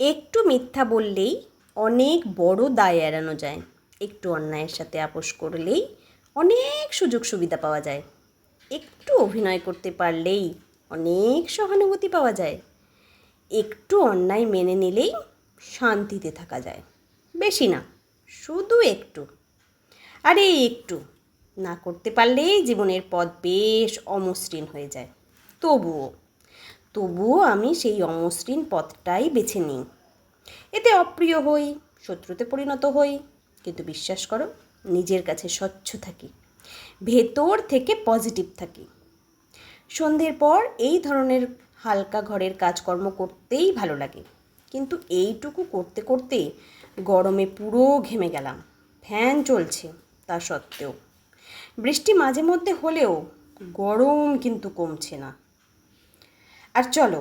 একটু মিথ্যা বললেই অনেক বড় দায় এড়ানো যায়। একটু অন্যায়ের সাথে আপোষ করলেই অনেক সুযোগ সুবিধা পাওয়া যায়। একটু অভিনয় করতে পারলেই অনেক সহানুভূতি পাওয়া যায়। একটু অন্যায় মেনে নিলেই শান্তিতে থাকা যায়। বেশি না, শুধু একটু। আরে একটু, না করতে পারলেই জীবনের পথ বেশ অমসৃণ হয়ে যায়। তবুও তবুও আমি সেই অমসৃণ পথটাই বেছে নিই। এতে অপ্রিয় হই, শত্রুতে পরিণত হই, কিন্তু বিশ্বাস করো, নিজের কাছে স্বচ্ছ থাকি, ভেতর থেকে পজিটিভ থাকি। সন্ধ্যের পর এই ধরনের হালকা ঘরের কাজকর্ম করতেই ভালো লাগে, কিন্তু এইটুকু করতে করতে গরমে পুরো ঘেমে গেলাম, ফ্যান চলছে, তা সত্ত্বেও। বৃষ্টি মাঝে মধ্যে হলেও গরম কিন্তু কমছে না। আর চলো,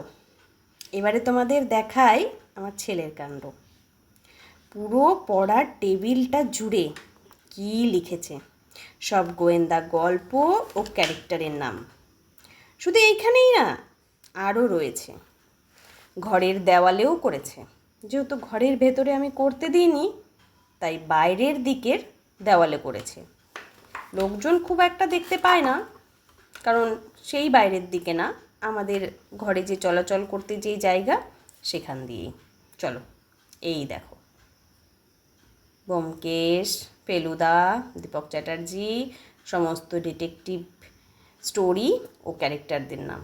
এবারে তোমাদের দেখাই আমার ছেলের কাণ্ড। পুরো পড়ার টেবিলটা জুড়ে কী লিখেছে? সব গোয়েন্দা গল্প ও ক্যারেক্টারের নাম। শুধু এইখানেই না, আরও রয়েছে। ঘরের দেওয়ালেও করেছে। যেহেতু ঘরের ভেতরে আমি করতে দিইনি, তাই বাইরের দিকের দেওয়ালে করেছে। লোকজন খুব একটা দেখতে পায় না, কারণ সেই বাইরের দিকে না। আমাদের ঘরে যে চলাচল করতে যে জায়গা, সেখান দিয়েই। চলো, এই দেখো। ব্যোমকেশ, ফেলুদা, দীপক চ্যাটার্জি, সমস্ত ডিটেকটিভ স্টোরি ও ক্যারেক্টারদের নাম।